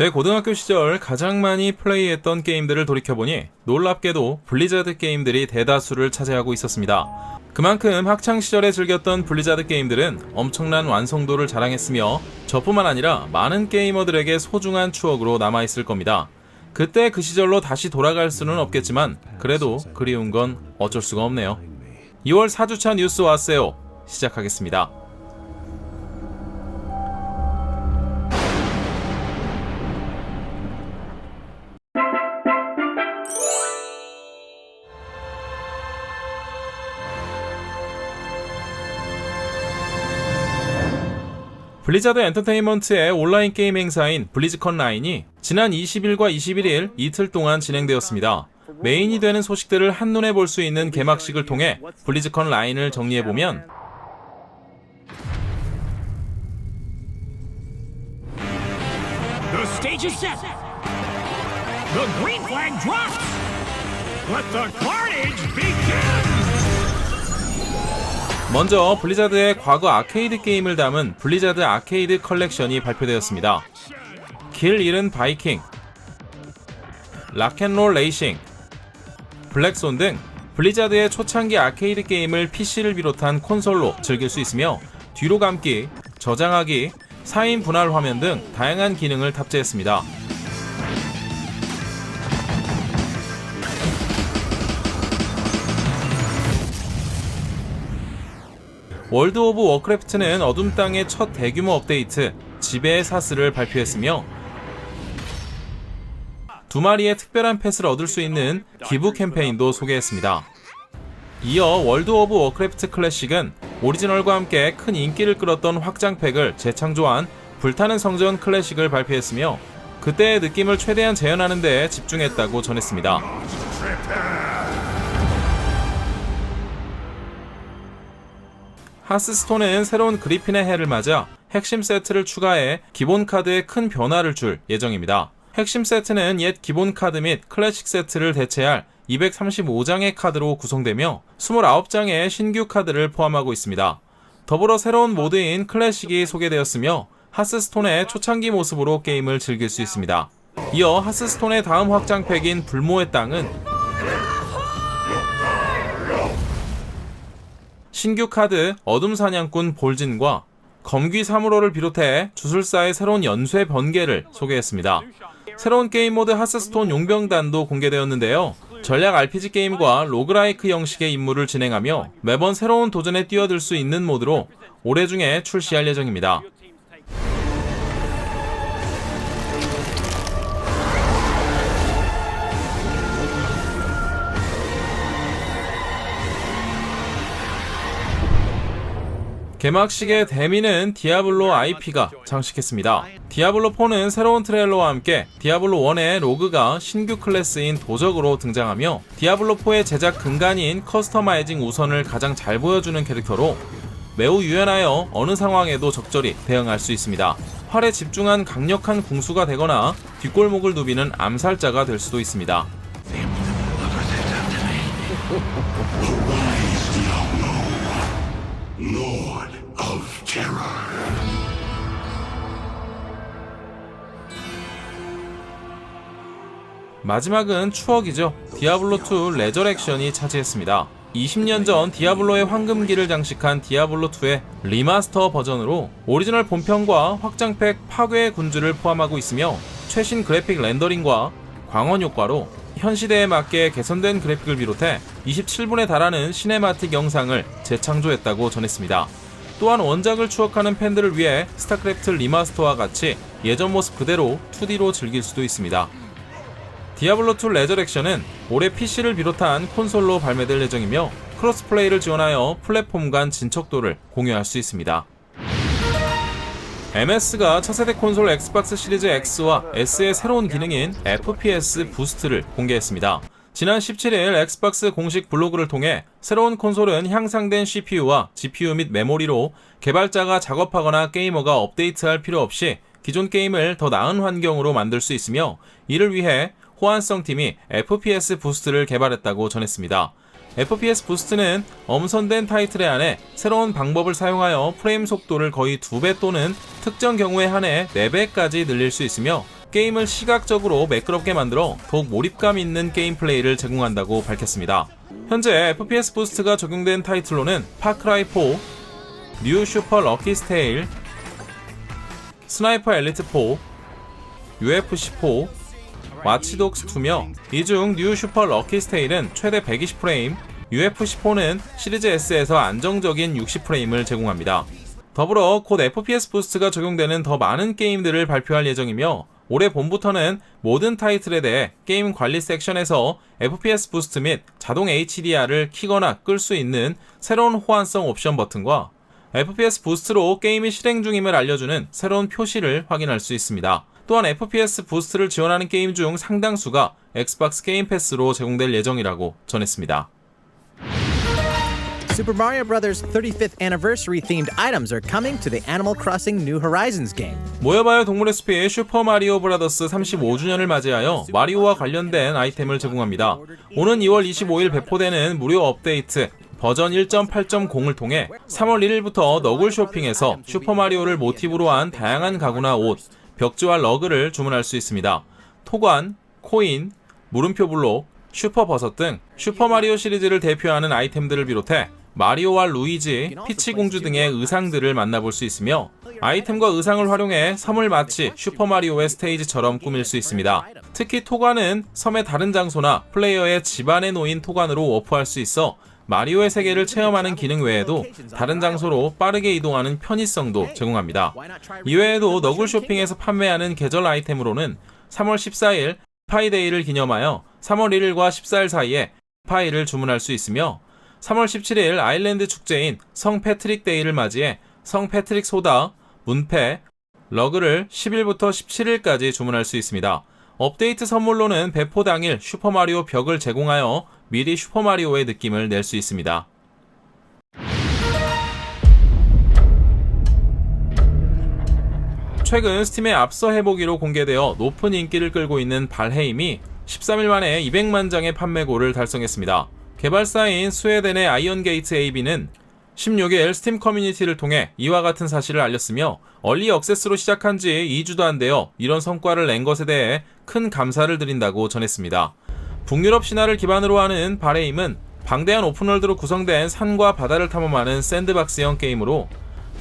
제 고등학교 시절 가장 많이 플레이했던 게임들을 돌이켜보니 놀랍게도 블리자드 게임들이 대다수를 차지하고 있었습니다. 그만큼 학창 시절에 즐겼던 블리자드 게임들은 엄청난 완성도를 자랑했으며 저뿐만 아니라 많은 게이머들에게 소중한 추억으로 남아있을 겁니다. 그때 그 시절로 다시 돌아갈 수는 없겠지만 그래도 그리운 건 어쩔 수가 없네요. 2월 4주차 뉴스 왔어요. 시작하겠습니다. 블리자드 엔터테인먼트의 온라인 게임 행사인 블리즈컨 라인이 지난 20일과 21일 이틀 동안 진행되었습니다. 메인이 되는 소식들을 한눈에 볼 수 있는 개막식을 통해 블리즈컨 라인을 정리해보면 The green flag drops. Let the carnage begin. 먼저 블리자드의 과거 아케이드 게임을 담은 블리자드 아케이드 컬렉션이 발표되었습니다. 길 잃은 바이킹, 락앤롤 레이싱, 블랙손 등 블리자드의 초창기 아케이드 게임을 PC를 비롯한 콘솔로 즐길 수 있으며 뒤로 감기, 저장하기, 4인 분할 화면 등 다양한 기능을 탑재했습니다. 월드 오브 워크래프트는 어둠 땅의 첫 대규모 업데이트 지배의 사슬을 발표했으며 두 마리의 특별한 펫을 얻을 수 있는 기부 캠페인도 소개했습니다. 이어 월드 오브 워크래프트 클래식은 오리지널과 함께 큰 인기를 끌었던 확장팩을 재창조한 불타는 성전 클래식을 발표했으며 그때의 느낌을 최대한 재현하는 데 집중했다고 전했습니다. 하스스톤은 새로운 그리핀의 해를 맞아 핵심 세트를 추가해 기본 카드에 큰 변화를 줄 예정입니다. 핵심 세트는 옛 기본 카드 및 클래식 세트를 대체할 235장의 카드로 구성되며 29장의 신규 카드를 포함하고 있습니다. 더불어 새로운 모드인 클래식이 소개되었으며 하스스톤의 초창기 모습으로 게임을 즐길 수 있습니다. 이어 하스스톤의 다음 확장팩인 불모의 땅은 신규 카드 어둠 사냥꾼 볼진과 검귀 사무로를 비롯해 주술사의 새로운 연쇄 번개를 소개했습니다. 새로운 게임 모드 하스스톤 용병단도 공개되었는데요. 전략 RPG 게임과 로그라이크 형식의 임무를 진행하며 매번 새로운 도전에 뛰어들 수 있는 모드로 올해 중에 출시할 예정입니다. 개막식의 대미는 디아블로 IP가 장식했습니다. 디아블로 4는 새로운 트레일러와 함께 디아블로 1의 로그가 신규 클래스인 도적으로 등장하며 디아블로 4의 제작 근간인 커스터마이징 우선을 가장 잘 보여주는 캐릭터로 매우 유연하여 어느 상황에도 적절히 대응할 수 있습니다. 활에 집중한 강력한 궁수가 되거나 뒷골목을 누비는 암살자가 될 수도 있습니다. 마지막은 추억이죠. 디아블로2 레저렉션이 차지했습니다. 20년 전 디아블로의 황금기를 장식한 디아블로2의 리마스터 버전으로 오리지널 본편과 확장팩 파괴의 군주를 포함하고 있으며 최신 그래픽 렌더링과 광원 효과로 현 시대에 맞게 개선된 그래픽을 비롯해 27분에 달하는 시네마틱 영상을 재창조했다고 전했습니다. 또한 원작을 추억하는 팬들을 위해 스타크래프트 리마스터와 같이 예전 모습 그대로 2D로 즐길 수도 있습니다. 디아블로2 레저렉션은 올해 PC를 비롯한 콘솔로 발매될 예정이며 크로스플레이를 지원하여 플랫폼 간 진척도를 공유할 수 있습니다. MS가 차세대 콘솔 엑스박스 시리즈 X와 S의 새로운 기능인 FPS 부스트를 공개했습니다. 지난 17일 엑스박스 공식 블로그를 통해 새로운 콘솔은 향상된 CPU와 GPU 및 메모리로 개발자가 작업하거나 게이머가 업데이트할 필요 없이 기존 게임을 더 나은 환경으로 만들 수 있으며 이를 위해 호환성 팀이 FPS 부스트를 개발했다고 전했습니다. FPS 부스트는 엄선된 타이틀에 한해 새로운 방법을 사용하여 프레임 속도를 거의 2배 또는 특정 경우에 한해 4배까지 늘릴 수 있으며 게임을 시각적으로 매끄럽게 만들어 더욱 몰입감 있는 게임 플레이를 제공한다고 밝혔습니다. 현재 FPS 부스트가 적용된 타이틀로는 파크라이 4, 뉴 슈퍼 럭키 스테일, 스나이퍼 엘리트 4, UFC 4, 와치독스 2며 이 중 뉴 슈퍼 럭키 스테일은 최대 120프레임, UFC 4는 시리즈 S에서 안정적인 60프레임을 제공합니다. 더불어 곧 FPS 부스트가 적용되는 더 많은 게임들을 발표할 예정이며 올해 봄부터는 모든 타이틀에 대해 게임 관리 섹션에서 FPS 부스트 및 자동 HDR을 키거나 끌 수 있는 새로운 호환성 옵션 버튼과 FPS 부스트로 게임이 실행 중임을 알려주는 새로운 표시를 확인할 수 있습니다. 또한 FPS 부스트를 지원하는 게임 중 상당수가 엑스박스 게임 패스로 제공될 예정이라고 전했습니다. Super Mario Bros. 35th anniversary themed items are coming to the Animal Crossing New Horizons game. 모여봐요 동물의 숲이 슈퍼 마리오 브라더스 35주년을 맞이하여 마리오와 관련된 아이템을 제공합니다. 오는 2월 25일 배포되는 무료 업데이트 버전 1.8.0을 통해 3월 1일부터 너굴 쇼핑에서 슈퍼 마리오를 모티브로 한 다양한 가구나 옷, 벽지와 러그를 주문할 수 있습니다. 토관, 코인, 물음표 블록, 슈퍼 버섯 등 슈퍼 마리오 시리즈를 대표하는 아이템들을 비롯해 마리오와 루이지, 피치 공주 등의 의상들을 만나볼 수 있으며 아이템과 의상을 활용해 섬을 마치 슈퍼 마리오의 스테이지처럼 꾸밀 수 있습니다. 특히 토관은 섬의 다른 장소나 플레이어의 집안에 놓인 토관으로 워프할 수 있어 마리오의 세계를 체험하는 기능 외에도 다른 장소로 빠르게 이동하는 편의성도 제공합니다. 이외에도 너굴 쇼핑에서 판매하는 계절 아이템으로는 3월 14일 파이데이를 기념하여 3월 1일과 14일 사이에 파이를 주문할 수 있으며 3월 17일 아일랜드 축제인 성 패트릭 데이를 맞이해 성 패트릭 소다, 문패, 러그를 10일부터 17일까지 주문할 수 있습니다. 업데이트 선물로는 배포 당일 슈퍼마리오 벽을 제공하여 미리 슈퍼마리오의 느낌을 낼 수 있습니다. 최근 스팀의 앞서 해보기로 공개되어 높은 인기를 끌고 있는 발헤임이 13일 만에 200만 장의 판매고를 달성했습니다. 개발사인 스웨덴의 아이언게이트 AB는 16일 스팀 커뮤니티를 통해 이와 같은 사실을 알렸으며 얼리 억세스로 시작한 지 2주도 안 되어 이런 성과를 낸 것에 대해 큰 감사를 드린다고 전했습니다. 북유럽 신화를 기반으로 하는 바레임은 방대한 오픈월드로 구성된 산과 바다를 탐험하는 샌드박스형 게임으로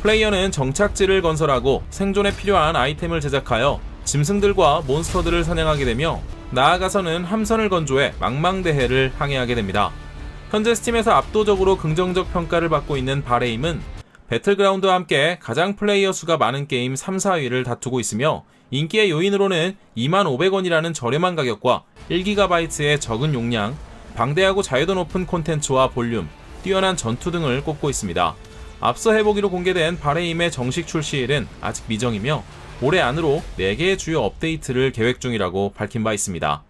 플레이어는 정착지를 건설하고 생존에 필요한 아이템을 제작하여 짐승들과 몬스터들을 사냥하게 되며 나아가서는 함선을 건조해 망망대해를 항해하게 됩니다. 현재 스팀에서 압도적으로 긍정적 평가를 받고 있는 바레임은 배틀그라운드와 함께 가장 플레이어 수가 많은 게임 3, 4위를 다투고 있으며 인기의 요인으로는 25,500원이라는 저렴한 가격과 1GB의 적은 용량, 방대하고 자유도 높은 콘텐츠와 볼륨, 뛰어난 전투 등을 꼽고 있습니다. 앞서 해보기로 공개된 바레임의 정식 출시일은 아직 미정이며 올해 안으로 4개의 주요 업데이트를 계획 중이라고 밝힌 바 있습니다.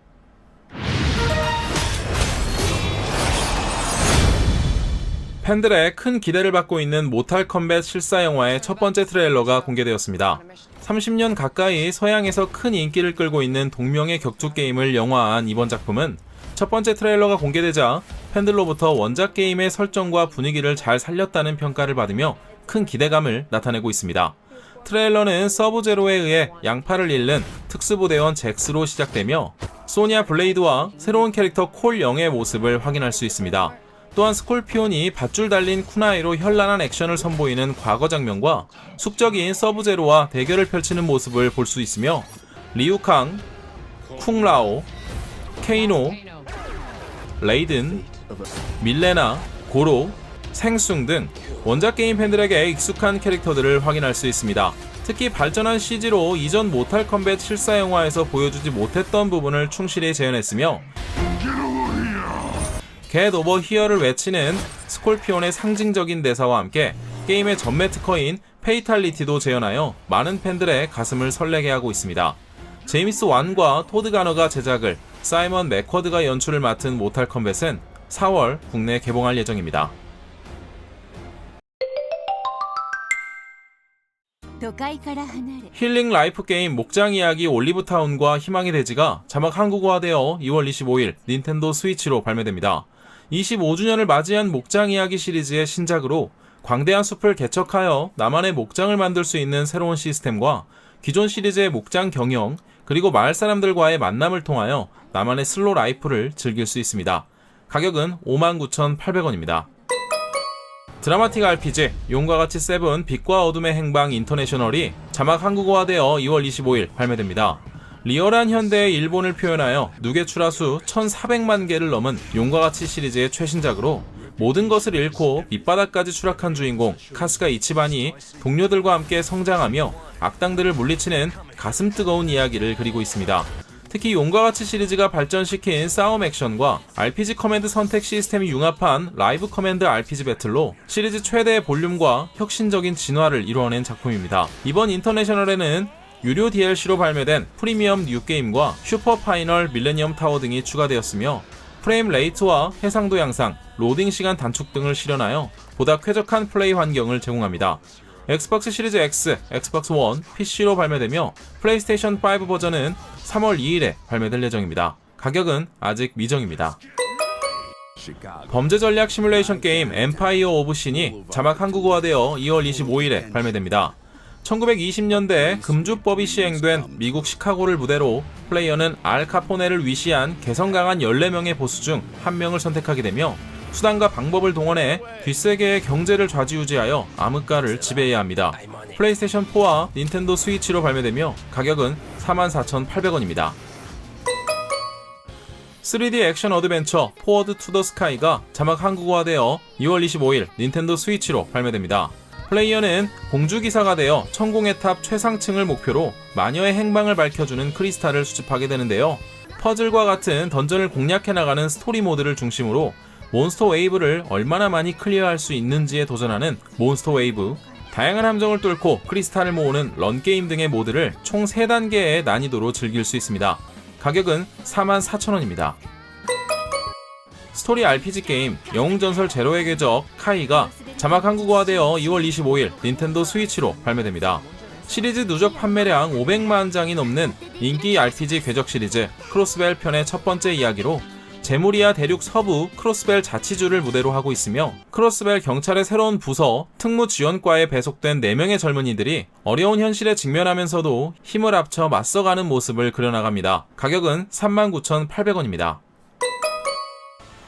팬들의 큰 기대를 받고 있는 모탈 컴뱃 실사 영화의 첫 번째 트레일러가 공개되었습니다. 30년 가까이 서양에서 큰 인기를 끌고 있는 동명의 격투 게임을 영화한 이번 작품은 첫 번째 트레일러가 공개되자 팬들로부터 원작 게임의 설정과 분위기를 잘 살렸다는 평가를 받으며 큰 기대감을 나타내고 있습니다. 트레일러는 서브제로에 의해 양팔을 잃는 특수부대원 잭스로 시작되며 소니아 블레이드와 새로운 캐릭터 콜 영의 모습을 확인할 수 있습니다. 또한 스콜피온이 밧줄 달린 쿠나이로 현란한 액션을 선보이는 과거 장면과 숙적인 서브제로와 대결을 펼치는 모습을 볼 수 있으며 리우캉, 쿵라오, 케이노, 레이든, 밀레나, 고로, 생숭 등 원작 게임 팬들에게 익숙한 캐릭터들을 확인할 수 있습니다. 특히 발전한 CG로 이전 모탈 컴뱃 실사 영화에서 보여주지 못했던 부분을 충실히 재현했으며 겟 오버 히어를 외치는 스콜피온의 상징적인 대사와 함께 게임의 전매 특허인 페이탈리티도 재현하여 많은 팬들의 가슴을 설레게 하고 있습니다. 제임스 완과 토드 가너가 제작을 사이먼 맥쿼드가 연출을 맡은 모탈 컴뱃은 4월 국내 개봉할 예정입니다. 都会から離れ 힐링 라이프 게임 목장 이야기 올리브타운과 희망의 대지가 자막 한국어화되어 2월 25일 닌텐도 스위치로 발매됩니다. 25주년을 맞이한 목장 이야기 시리즈의 신작으로 광대한 숲을 개척하여 나만의 목장을 만들 수 있는 새로운 시스템과 기존 시리즈의 목장 경영, 그리고 마을 사람들과의 만남을 통하여 나만의 슬로 라이프를 즐길 수 있습니다. 가격은 59,800원입니다. 드라마틱 RPG 용과 같이 세븐 빛과 어둠의 행방 인터내셔널이 자막 한국어화되어 2월 25일 발매됩니다. 리얼한 현대의 일본을 표현하여 누계 출하수 1,400만 개를 넘은 용과 같이 시리즈의 최신작으로 모든 것을 잃고 밑바닥까지 추락한 주인공 카스가 이치반이 동료들과 함께 성장하며 악당들을 물리치는 가슴 뜨거운 이야기를 그리고 있습니다. 특히 용과 같이 시리즈가 발전시킨 싸움 액션과 RPG 커맨드 선택 시스템이 융합한 라이브 커맨드 RPG 배틀로 시리즈 최대의 볼륨과 혁신적인 진화를 이루어낸 작품입니다. 이번 인터내셔널에는 유료 DLC로 발매된 프리미엄 뉴게임과 슈퍼 파이널 밀레니엄 타워 등이 추가되었으며 프레임 레이트와 해상도 양상, 로딩 시간 단축 등을 실현하여 보다 쾌적한 플레이 환경을 제공합니다. 엑스박스 시리즈 X, 엑스박스 원, PC로 발매되며 플레이스테이션 5 버전은 3월 2일에 발매될 예정입니다. 가격은 아직 미정입니다. 범죄 전략 시뮬레이션 게임 엠파이어 오브 신이 자막 한국어화되어 2월 25일에 발매됩니다. 1920년대 금주법이 시행된 미국 시카고를 무대로 플레이어는 알 카포네를 위시한 개성 강한 14명의 보스 중한 명을 선택하게 되며 수단과 방법을 동원해 뒷세계의 경제를 좌지우지하여 암흑가를 지배해야 합니다. 플레이스테이션 4와 닌텐도 스위치로 발매되며 가격은 44,800원입니다. 3D 액션 어드벤처 포워드 투 더 스카이가 자막 한국어화되어 2월 25일 닌텐도 스위치로 발매됩니다. 플레이어는 공주기사가 되어 천공의 탑 최상층을 목표로 마녀의 행방을 밝혀주는 크리스탈을 수집하게 되는데요. 퍼즐과 같은 던전을 공략해 나가는 스토리 모드를 중심으로 몬스터 웨이브를 얼마나 많이 클리어할 수 있는지에 도전하는 몬스터 웨이브, 다양한 함정을 뚫고 크리스탈을 모으는 런게임 등의 모드를 총 3단계의 난이도로 즐길 수 있습니다. 가격은 44,000원입니다. 스토리 RPG 게임 영웅전설 제로의 궤적 카이가 자막 한국어화되어 2월 25일 닌텐도 스위치로 발매됩니다. 시리즈 누적 판매량 500만 장이 넘는 인기 RPG 궤적 시리즈 크로스벨 편의 첫 번째 이야기로 제무리아 대륙 서부 크로스벨 자치주를 무대로 하고 있으며 크로스벨 경찰의 새로운 부서 특무 지원과에 배속된 4명의 젊은이들이 어려운 현실에 직면하면서도 힘을 합쳐 맞서가는 모습을 그려나갑니다. 가격은 39,800원입니다.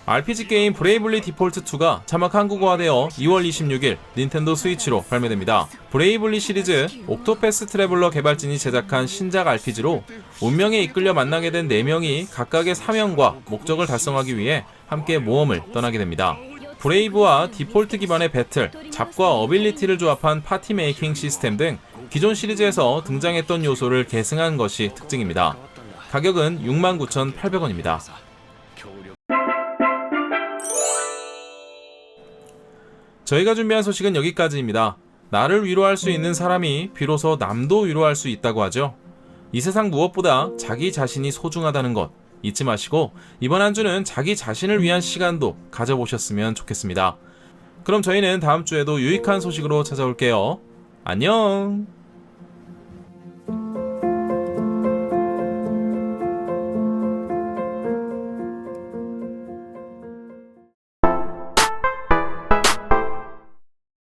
RPG 게임 브레이블리 디폴트 2가 자막 한국어화되어 2월 26일 닌텐도 스위치로 발매됩니다. 브레이블리 시리즈 옥토패스 트래블러 개발진이 제작한 신작 RPG로 운명에 이끌려 만나게 된 4명이 각각의 사명과 목적을 달성하기 위해 함께 모험을 떠나게 됩니다. 브레이브와 디폴트 기반의 배틀, 잡과 어빌리티를 조합한 파티 메이킹 시스템 등 기존 시리즈에서 등장했던 요소를 계승한 것이 특징입니다. 가격은 69,800원입니다. 저희가 준비한 소식은 여기까지입니다. 나를 위로할 수 있는 사람이 비로소 남도 위로할 수 있다고 하죠. 이 세상 무엇보다 자기 자신이 소중하다는 것 잊지 마시고 이번 한 주는 자기 자신을 위한 시간도 가져보셨으면 좋겠습니다. 그럼 저희는 다음 주에도 유익한 소식으로 찾아올게요. 안녕!